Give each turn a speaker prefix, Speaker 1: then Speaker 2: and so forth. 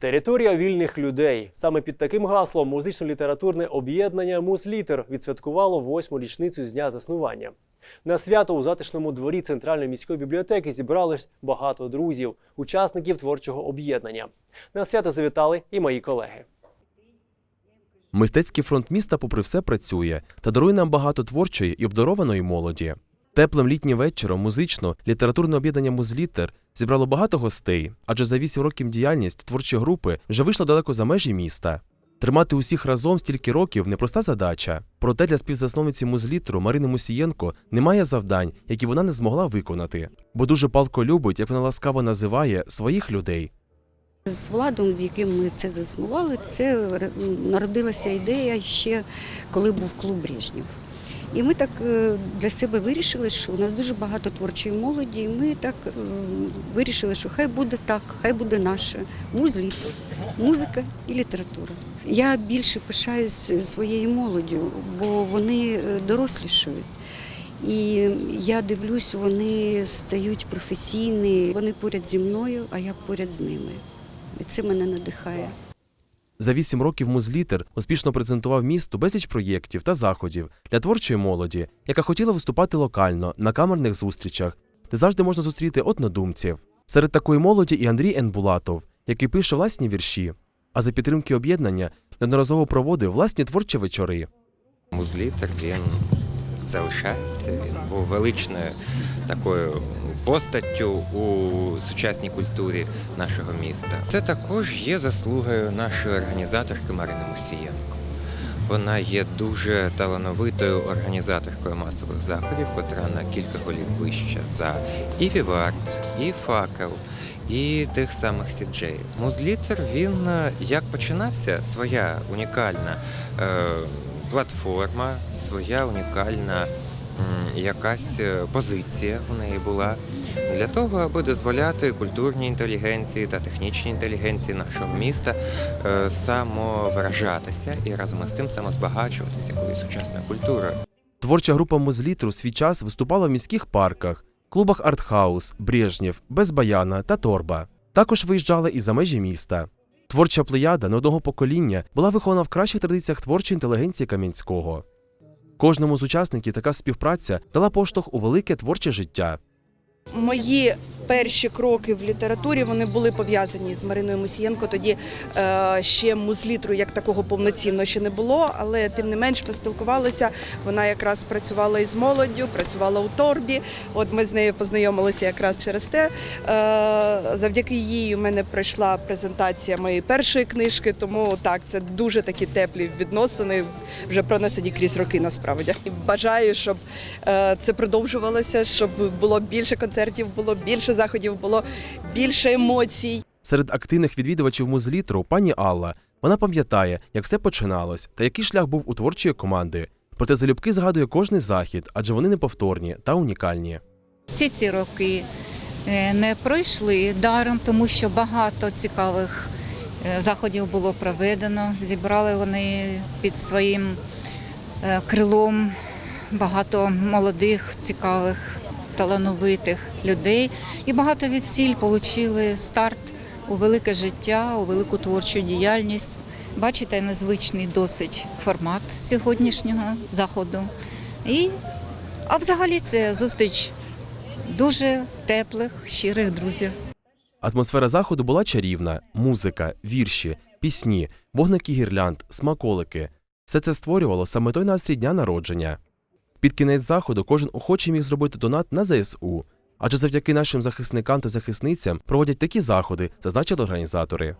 Speaker 1: Територія вільних людей. Саме під таким гаслом музично-літературне об'єднання Музлітер відсвяткувало восьму річницю з дня заснування. На свято у затишному дворі Центральної міської бібліотеки зібрались багато друзів, учасників творчого об'єднання. На свято завітали і мої колеги.
Speaker 2: Мистецький фронт міста, попри все, працює та дарує нам багато творчої і обдарованої молоді. Теплим літнім вечором музично літературне об'єднання Музлітер зібрало багато гостей, адже за вісім років діяльність творчої групи вже вийшла далеко за межі міста. Тримати усіх разом стільки років непроста задача. Проте для співзасновниці музлітеру Марини Мусієнко немає завдань, які вона не змогла виконати, бо дуже палко любить, як вона ласкаво називає своїх людей.
Speaker 3: З владом, з яким ми це заснували, це народилася ідея ще коли був клуб Брежнєв. І ми так е, для себе вирішили, що у нас дуже багато творчої молоді, і ми так е, вирішили, що хай буде так, хай буде наше музліто, музика і література. Я більше пишаюсь своєю молоддю, бо вони е, дорослішають. І я дивлюсь, вони стають професійні, вони поряд зі мною, а я поряд з ними. І це мене надихає.
Speaker 2: За вісім років Музлітер успішно презентував місту безліч проєктів та заходів для творчої молоді, яка хотіла виступати локально на камерних зустрічах, де завжди можна зустріти однодумців. Серед такої молоді і Андрій Енбулатов, який пише власні вірші, а за підтримки об'єднання неодноразово проводив власні творчі вечори.
Speaker 4: Музлітер він залишається. Він був величною такою постаттю у сучасній культурі нашого міста. Це також є заслугою нашої організаторки Марини Мусієнко. Вона є дуже талановитою організаторкою масових заходів, котра на кілька голів вища за і Вівард, і факел, і тих самих сіджеїв. Музлітер він е, як починався, своя унікальна е, платформа, своя унікальна якась е, позиція у неї була для того, аби дозволяти культурній інтелігенції та технічній інтелігенції нашого міста е, самовиражатися і разом із тим самозбагачуватися якоюсь сучасною культурою.
Speaker 2: Творча група Музлітру свій час виступала в міських парках, клубах Артхаус, Брежнєв, Безбаяна та Торба. Також виїжджала і за межі міста. Творча плеяда не одного покоління була вихована в кращих традиціях творчої інтелігенції Кам'янського. Кожному з учасників така співпраця дала поштовх у велике творче життя.
Speaker 5: Мої перші кроки в літературі вони були пов'язані з Мариною Мусієнко. Тоді е, ще музлітру як такого повноцінно ще не було, але тим не менш ми спілкувалися. Вона якраз працювала із молоддю, працювала у торбі. От ми з нею познайомилися якраз через те. Е, завдяки їй у мене пройшла презентація моєї першої книжки, тому так це дуже такі теплі відносини, вже пронесені крізь роки насправді. Бажаю, щоб е, це продовжувалося, щоб було більше концертів, було більше заходів, було більше емоцій.
Speaker 2: Серед активних відвідувачів музлітру пані Алла. Вона пам'ятає, як все починалось та який шлях був у творчої команди. Проте залюбки згадує кожний захід, адже вони неповторні та унікальні.
Speaker 6: Всі ці роки е, не пройшли даром, тому що багато цікавих е, заходів було проведено. Зібрали вони під своїм е, крилом багато молодих, цікавих, талановитих людей. І багато від сіль отримали старт у велике життя, у велику творчу діяльність. Бачите, незвичний досить формат сьогоднішнього заходу. І, а взагалі це зустріч дуже теплих, щирих друзів.
Speaker 2: Атмосфера заходу була чарівна: музика, вірші, пісні, вогники гірлянд, смаколики. Все це створювало саме той настрій дня народження. Під кінець заходу кожен охочий міг зробити донат на ЗСУ. Адже завдяки нашим захисникам та захисницям проводять такі заходи, зазначили організатори.